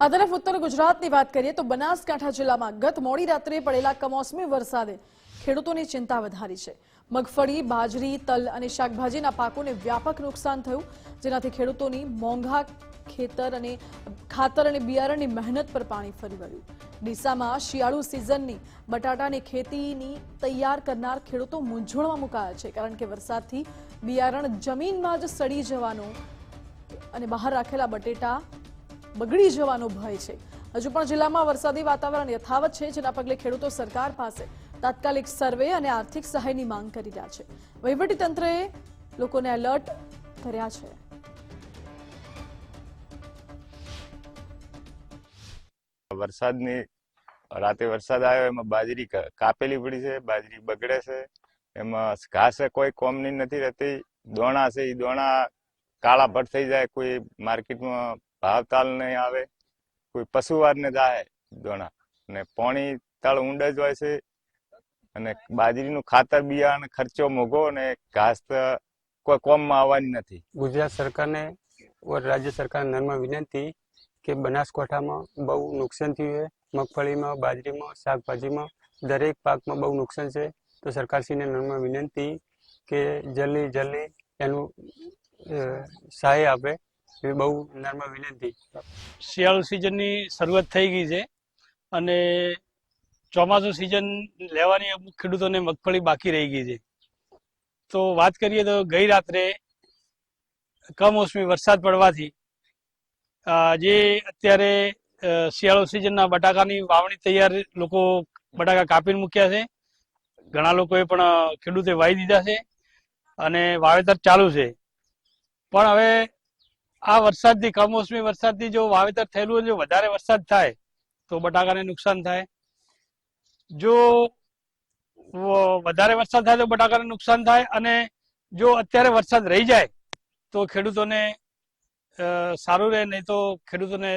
આ તરફ ઉત્તર ગુજરાતની વાત કરીએ તો બનાસકાંઠા જિલ્લામાં ગત મોડી રાત્રે પડેલા કમોસમી વરસાદે ખેડૂતોની ચિંતા વધારી છે. મગફળી, બાજરી, તલ અને શાકભાજીના પાકોને વ્યાપક નુકસાન થયું, જેનાથી ખેડૂતોની મોંઘા ખેતર અને ખાતર અને બિયારણની મહેનત પર પાણી ફરી વળ્યું. ડીસામાં શિયાળુ સિઝનની બટાટાની ખેતીની તૈયાર કરનાર ખેડૂતો મૂંઝવણમાં મુકાયા છે, કારણ કે વરસાદથી બિયારણ જમીનમાં જ સડી જવાનો અને બહાર રાખેલા બટેટા બગડી જવાનો ભય છે. હજુ પણ જિલ્લામાં વરસાદી વાતાવરણ યથાવત છે. જેના પગલે ખેડૂતો સરકાર પાસે તાત્કાલિક સર્વે અને આર્થિક સહાયની માંગ કરી રહ્યા છે. વહીવટી તંત્રએ લોકોને એલર્ટ કર્યા છે. વરસાદની, રાતે વરસાદ આવ્યો, એમાં બાજરી કાપેલી પડી છે, બાજરી બગડે છે. એમાં ઘાસ કોઈ કોમની નથી રહેતી. દોણા છે એ દોણા કાળા ભટ થઈ જાય, કોઈ માર્કેટમાં ભાવતાલ નહીં આવે, કોઈ પશુવારને જાય દોણા અને પાણી તળ ઊંડ જ હોય છે અને બાજરીનું ખાતર, બિયારણ ખર્ચો મોઘો અને ઘાસ કોઈ કોમમાં આવવાની નથી. ગુજરાત સરકારને રાજ્ય સરકારને નર્મા વિનંતી કે બનાસકાંઠામાં બહુ નુકસાન થયું છે. મગફળીમાં, બાજરીમાં, શાકભાજીમાં દરેક પાકમાં બહુ નુકસાન છે. તો સરકારશ્રીને નમ્ર વિનંતી કે જલ્દી જલ્દી એનું સહાય આપે. એ બહુ નમ્ર વિનંતી. શિયાળુ સિઝનની શરૂઆત થઈ ગઈ છે અને ચોમાસું સિઝન લેવાની અમુક ખેડૂતોને મગફળી બાકી રહી ગઈ છે. તો વાત કરીએ તો ગઈ રાત્રે કમોસમી વરસાદ પડવાથી જે અત્યારે શિયાળુ સિઝનના બટાકાની વાવણી તૈયાર લોકો બટાકા કાપીને મૂક્યા છે. ઘણા લોકોએ પણ ખેડૂતે વાવી દીધા છે અને વાવેતર ચાલુ છે. પણ હવે આ વરસાદથી, કમોસમી વરસાદથી જો વાવેતર થયેલું જો વધારે વરસાદ થાય, તો બટાકાને નુકસાન થાય. જો વધારે વરસાદ થાય, તો બટાકાને નુકસાન થાય અને જો અત્યારે વરસાદ રહી જાય, તો ખેડૂતોને સારું રહે, નહીં તો ખેડૂતોને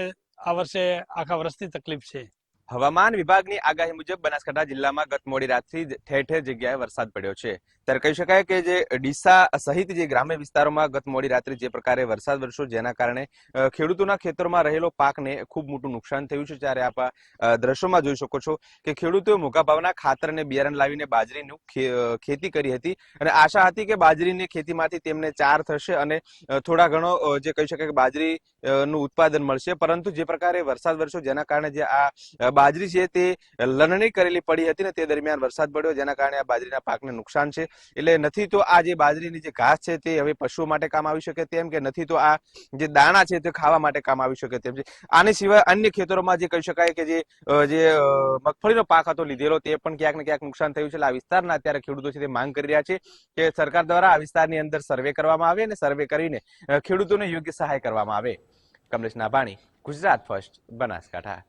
આ વર્ષે આખા વર્ષની તકલીફ છે. હવામાન વિભાગની આગાહી મુજબ બનાસકાંઠા જિલ્લામાં ગત મોડી રાતથી ઠેર ઠેર જગ્યાએ વરસાદ પડ્યો છે. ત્યારે કહી શકાય કે જે ડીસા સહિત જે ગ્રામ્ય વિસ્તારોમાં ગત મોડી રાત્રે જે પ્રકારે વરસાદ વરસ્યો જેના કારણે ખેડૂતોના ખેતરોમાં રહેલો પાકને ખૂબ મોટું નુકસાન થયું છે. ત્યારે આપ દ્રશ્યોમાં જોઈ શકો છો કે ખેડૂતોએ મોટા ભાવના ખાતર અને બિયારણ લાવીને બાજરીનું ખેતી કરી હતી અને આશા હતી કે બાજરીની ખેતીમાંથી તેમને ચાર થશે અને થોડા ઘણો જે કહી શકાય કે બાજરી નું ઉત્પાદન મળશે. પરંતુ જે પ્રકારે વરસાદ વરસ્યો જેના કારણે જે આ બાજરી છે તે લણણી કરેલી પડી હતી ને તે દરમિયાન વરસાદ પડ્યો, જેના કારણે આ બાજરીના પાકને નુકસાન છે. એટલે નથી તો આ જે બાજરીની જે ઘાસ છે તે હવે પશુઓ માટે કામ આવી શકે તેમ કે નથી તો આ જે દાણા છે તે ખાવા માટે કામ આવી શકે તેમ છે. આની સિવાય અન્ય ખેતરોમાં જે કહી શકાય કે જે મગફળીનો પાક હતો લીધેલો તે પણ ક્યાંક ને ક્યાંક નુકસાન થયું છે. એટલે આ વિસ્તારના અત્યારે ખેડૂતો છે તે માંગ કરી રહ્યા છે કે સરકાર દ્વારા આ વિસ્તારની અંદર સર્વે કરવામાં આવે અને સર્વે કરીને ખેડૂતોને યોગ્ય સહાય કરવામાં આવે. કમલેશ નાભાણી, ગુજરાત ફર્સ્ટ, બનાસકાંઠા.